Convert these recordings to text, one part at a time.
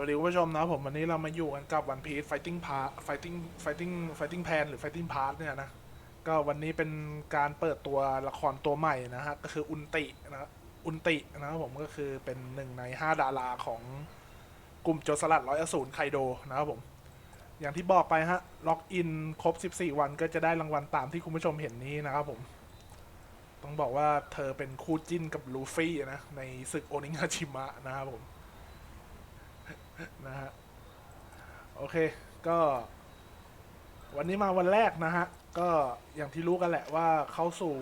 วัสดีคุณผู้ชมนะครับผมวันนี้เรามาอยู่กันกับ One Piece Fighting Part Fighting Fighting Fighting Pan หรือ Fighting Part เนี่ยนะก็วันนี้เป็นการเปิดตัวละครตัวใหม่นะฮะก็คืออุนตินะอุนตินะครับผมก็คือเป็นหนึ่งใน 5 ดาราของกลุ่มโจรสลัดร้อยอสูรไคโดนะครับผม อย่างที่บอกไปฮะล็อกอินครบ 14 วันก็จะได้รางวัลตามที่คุณผู้ชมเห็นนี้นะครับผม ต้องบอกว่าเธอเป็นคู่จิ้นกับลูฟี่นะในศึกโอนิงาชิมะนะครับผม นะฮะ โอเค ก็ วันนี้มาวันแรกนะฮะ ก็อย่างที่รู้กันแหละว่าเข้าสู่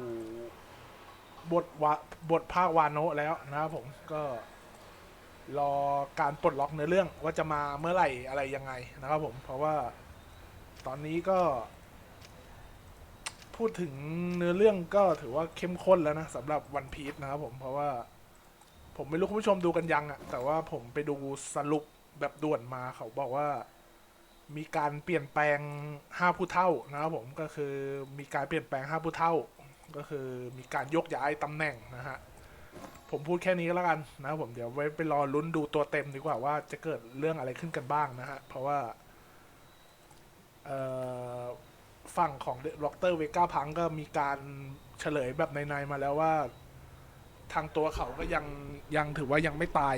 บทวะบทภาควานโนะแล้วนะครับผมก็รอการปลดล็อกเนื้อเรื่องว่าจะมาเมื่อไหร่อะไรยังไงนะครับผมเพราะว่าตอนนี้ก็ พูดถึงเนื้อเรื่องก็ถือว่าเข้มข้นแล้วนะสำหรับวันพี e นะครับผมเพราะว่า ผมไม่รู้คุณผู้ชมดูกันยังอะแต่ว่าผมไปดูสรุป แบบด่วนมาเขาบอกว่า มีการเปลี่ยนแปลงห้าผู้เท่านะครับผมก็คือมีการเปลี่ยนแปลงห้าผู้เท่า ก็คือมีการยกย้ายตำแหน่งนะฮะผมพูดแค่นี้ก็แล้วกันนะครับผมเดี๋ยวไว้ไปรอลุ้นดูตัวเต็มดีกว่าว่าจะเกิดเรื่องอะไรขึ้นกันบ้างนะฮะเพราะว่าฝั่งของด็อกเตอร์เวก้าพังก็มีการเฉลยแบบในๆมาแล้วว่า ทางตัวเขาก็ยังยังถือว่ายังไม่ตาย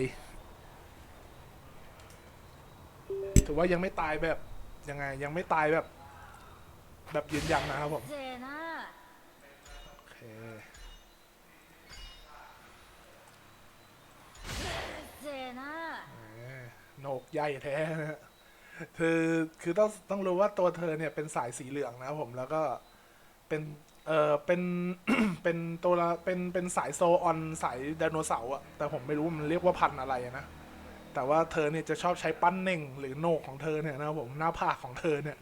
ถือว่ายังไม่ตายแบบยังไง ยังไม่ตายแบบ แบบยืนยันนะครับผมเจน่าโอเคเจน่าแหมโหนกใหญ่แท้นะฮะคือคือต้องต้องรู้ว่าตัวเธอเนี่ยเป็นสายสีเหลืองนะครับผมแล้วก็เป็นเออเป็น เป็นตัวละเป็นเป็นสายโซออนสายไดโนเสาร์อะแต่ผมไม่รู้มันเรียกว่าพันธุ์อะไรอะนะ แต่ว่าเธอเนี่ยจะชอบใช้ปั้นเน่งหรือโหนกของเธอเนี่ยนะครับผมหน้าผากของเธอเนี่ย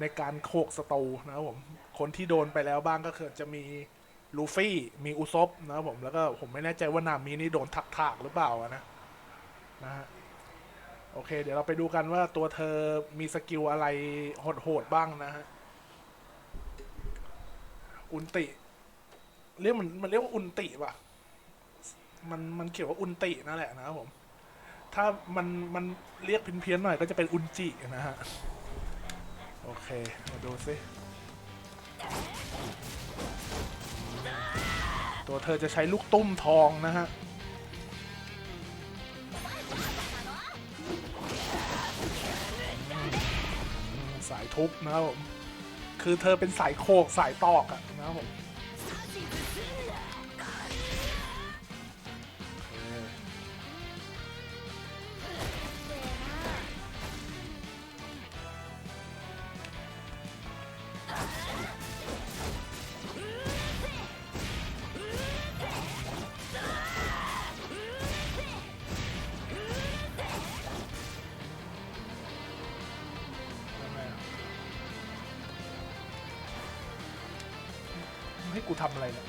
ในการโขกสตูนะครับผมคนที่โดนไปแล้วบ้างก็คือจะมีลูฟี่มีอุซบนะครับผมแล้วก็ผมไม่แน่ใจว่านามินี่โดนทักถากหรือเปล่านะนะฮะโอเค เดี๋ยวเราไปดูกันว่าตัวเธอมีสกิลอะไรโหดๆบ้างนะฮะอุนติ เรียกมันมันเรียกว่าอุนติป่ะมันมันเขียนว่าอุนตินั่นแหละนะครับผม ถ้ามันมันเรียกเพี้ยนๆหน่อยก็จะเป็นอุนจินะฮะ โอเค มาดูซิ ตัวเธอจะใช้ลูกตุ้มทองนะฮะสายทุบนะครับผม คือเธอเป็นสายโคกสายตอกอะนะครับผม กูทำอะไรเนี่ย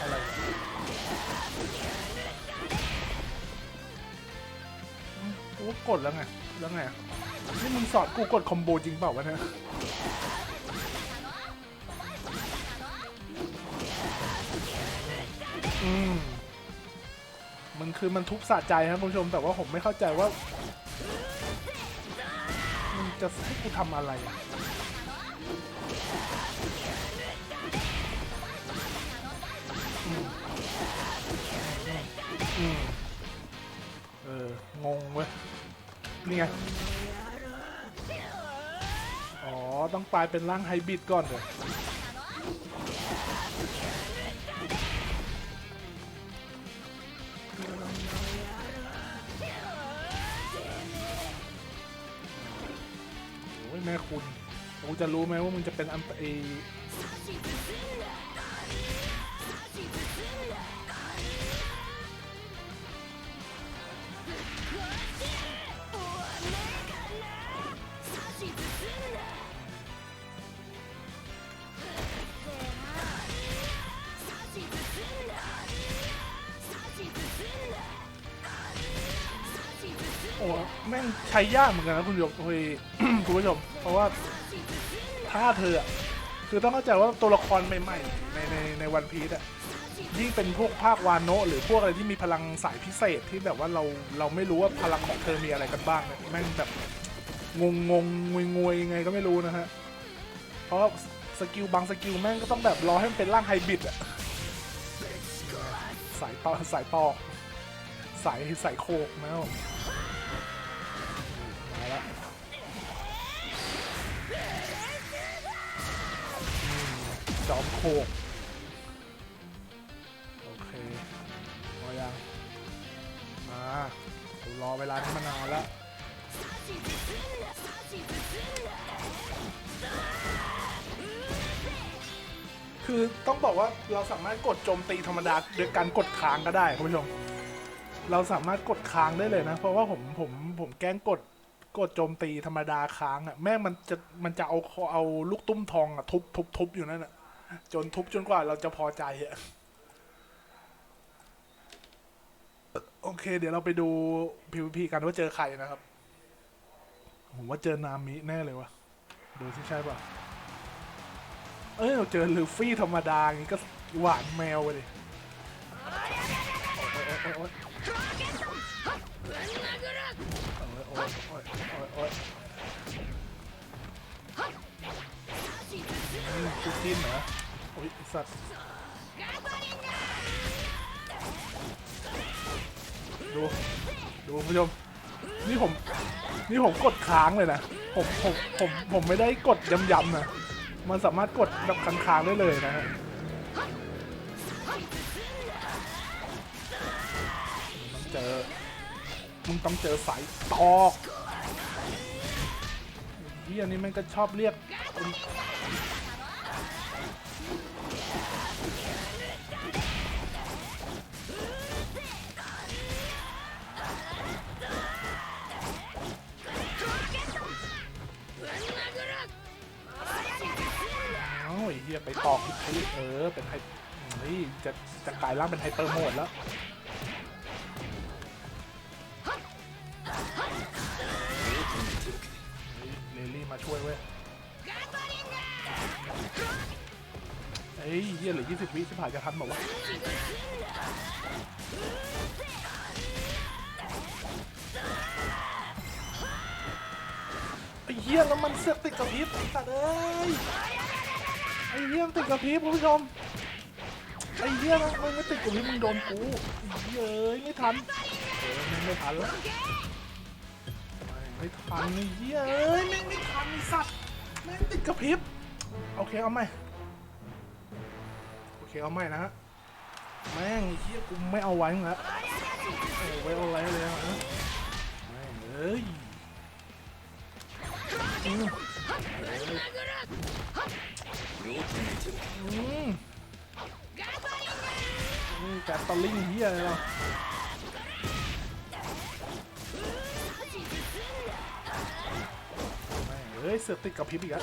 อะไรอืมกูก็กดแล้วไง แล้วไงอะ นี่มึงสอนกูกดคอมโบจริงเปล่าวะเนี่ยอืมมันคือมันทุบสะใจครับคุณผู้ชมแต่ว่าผมไม่เข้าใจว่ามันจะให้กูทำอะไรอะเออ งงเว้ย นี่ไง ต้องกลายเป็นร่างไฮบริดก่อนเลยโอ้ยแม่คุณกูจะรู้ไหมว่ามึงจะเป็นอันเอ ม่งใช้ยากเหมือนกันนะคุณผู้ชมเฮ้ยคุณผู้ชมเพราะว่าถ้าเธออะคือต้องเข้าใจว่าตัวละครใหม่ๆในในในวันพีซอะยิ่งเป็นพวกภาควานโนะหรือพวกอะไรที่มีพลังสายพิเศษที่แบบว่าเราเราไม่รู้ว่าพลังของเธอมีอะไรกันบ้างเนี่ยแม่งแบบงงงงงวยงวยยังไงก็ไม่รู้นะฮะ เพราะสกิลบางสกิลแม่งก็ต้องแบบรอให้มันเป็นร่างไฮบริดอะสายต่อสายต่อสายสายโคกนะครับ จอมโคกโอเคพอยังมารอเวลานี้มานานแล้วคือต้องบอกว่าเราสามารถกดโจมตีธรรมดาโดยการกดค้างก็ได้คุณผู้ชม เราสามารถกดค้างได้เลยนะ เพราะว่าผมผมผมแกล้งกดกดโจมตีธรรมดาค้างอะ่ะแม่มันจะมันจะเอาเอาลูกตุ้มทองอะ่ะทุบทุบทุบอยู่นั่นอะ่ะ จนทุบจนกว่าเราจะพอใจอะ่ะโอเค เดี๋ยวเราไปดู PVP กันว่าเจอใครนะครับ ผมว่าเจอนามิแน่เลยวะดูที่ใช่ป่ะ เอ้ยเราเจอลูฟี่ธรรมดาอย่างงี้ก็หวานแมวไปดิโอ๊ย สัตว์ดู ดูคุณผู้ชม นี่ผม นี่ผมกดค้างเลยนะ ผม ผม ผม ผมไม่ได้กดย้ำๆนะ มันสามารถกดแบบค้างๆได้เลยนะฮะมึงต้องเจอ มึงต้องเจอสายตอกเฮียนี่มันก็ชอบเรียก ยไปตอกอีกทีเออ เป็นไฮเฮ้ยจะจะกลายร่างเป็นไฮเปอร์โหมดแล้วเลลี่มาช่วยเว้ยเอ้ยเฮียเหลือ20 วิสิผ่านจะทันบอกว่าวะไอ้เฮียแล้วมันเสือกติดกับพริบไอ้สัตว์เอ้ย ไอ้เฮียมันติดกับพริบคุณผู้ชมไอ้เฮียมันมันไม่ติดกับพริบมึงโดนกูเยเอ้ยไม่ทันเออไม่ไม่ทันแล้วไม่ทันไอ้เหี้ยเอ้ยแม่งไม่ทันสัตว์แม่งติดกระพริบโอเคเอาใหมโอเคเอาใหมนะฮะแม่งไอ้เหี้ยกูไม่เอาไว้มึงละโอ้ไว้เอาไว้เลยอะนะแม่งเอ้ย แกตอลลิงเหี้ยเราแม่งเอ้ยเสือติดกับพิบอีกแล้ว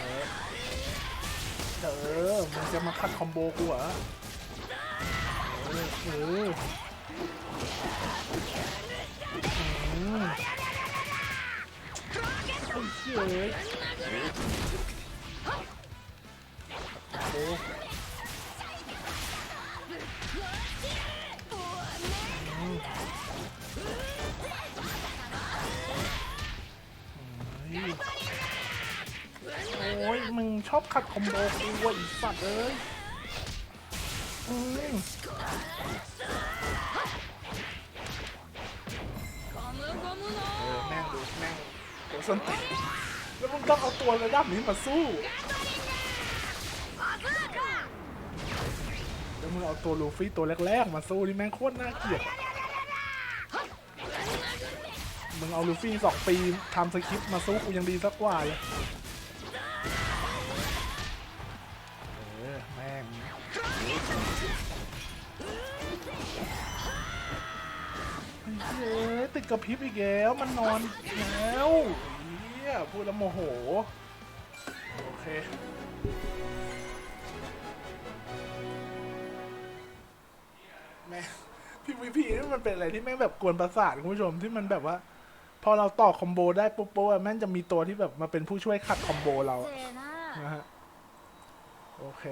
เออเออมึงจะมาคัดคอมโบกูเหรอเออเออ เย้โอ้โอ้ยมึงชอบขัดคอมโบกูวะอีสัตว์เอ้ยอืมเออแม่งดูแม่งโห สนตีแล้วมึงต้องเอาตัวระดับนี้มาสู้แล้วมึงเอาตัวลูฟี่ตัวแรกๆมาสู้นี่แม่งโคตรน่าเกลียดมึงเอาลูฟี่สองปีทำสคริปต์มาสู้กูยังดีสักกว่าเลย กระพริบอีกแล้ว มันนอนแล้วเฮียพูดแล้วโมโห โอเค แม่พีวีพีนี่มันเป็นอะไรที่แม่งแบบกวนประสาทคุณผู้ชมที่มันแบบว่า พอเราต่อคอมโบได้ปุ๊บปุ๊บแม่งจะมีตัวที่แบบมาเป็นผู้ช่วยขัดคอมโบเราอนะฮะ โอเค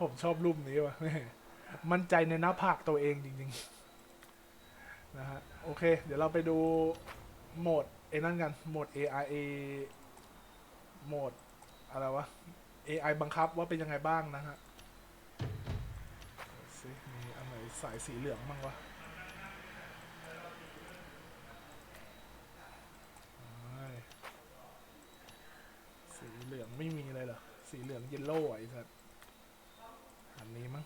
ผมชอบรูปนี้ว่ะ มั่นใจในหน้าผากตัวเองจริง ๆ นะฮะโอเค เดี๋ยวเราไปดูโหมดไอ้นั่นกันโหมด AIA โหมดอะไรวะ AI บังคับว่าเป็นยังไงบ้างนะฮะมีอันไหนสายสีเหลืองบ้างวะสีเหลืองไม่มีเลยเหรอ สีเหลืองเยลโล่ไอ้สัสอันนี้มั้ง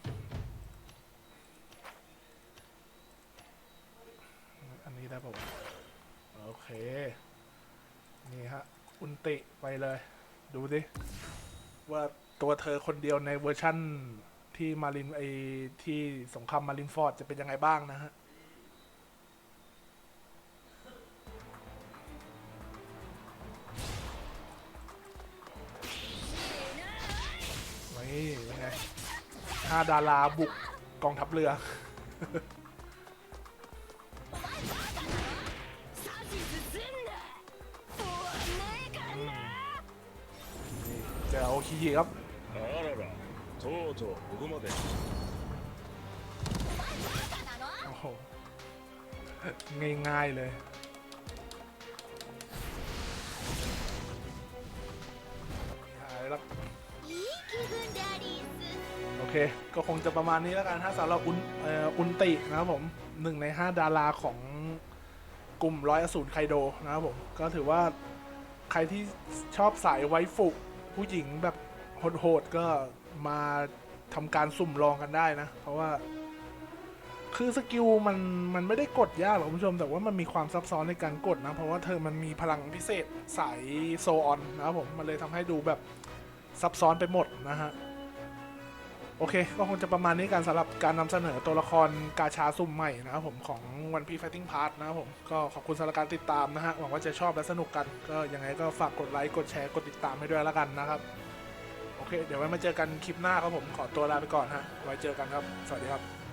นี้ได้ป่าวะโอเค นี่ฮะ อุนติไปเลย ดูดิ ว่าตัวเธอคนเดียวในเวอร์ชั่นที่มารินไอที่สงครามมารินฟอร์ดจะเป็นยังไงบ้างนะฮะนี่เป็นไงห้าดาราบุกกองทัพเรือ คีครับโอ้โหง่ายๆเลย หายแล้โอเค ก็คงจะประมาณนี้แล้วกันถ้าสำหรับอุนอุนตินะครับผมหนึ่งในห้าดาราของกลุ่มร้อยอสูรไคโดนะครับผม ก็ถือว่าใครที่ชอบสายไวฟุ ผู้หญิงแบบโหดๆก็มาทำการสุ่มลองกันได้นะ เพราะว่า คือสกิลมันมันไม่ได้กดยากหรอกคุณผู้ชม แต่ว่ามันมีความซับซ้อนในการกดนะ เพราะว่าเธอมันมีพลังพิเศษสายโซออนนะครับผม มันเลยทำให้ดูแบบซับซ้อนไปหมดนะฮะ โอเค ก็คงจะประมาณนี้กันสำหรับการนำเสนอตัวละครกาชาซุ่มใหม่นะครับผมของวันพีไฟติ้งพาร์ทนะครับผมก็ขอบคุณสำหรับการติดตามนะฮะหวังว่าจะชอบและสนุกกันก็ยังไงก็ฝากกดไลค์กดแชร์กดติดตามให้ด้วยละกันนะครับ โอเค เดี๋ยวไว้มาเจอกันคลิปหน้าครับผมขอตัวลาไปก่อนฮะไว้เจอกันครับ สวัสดีครับ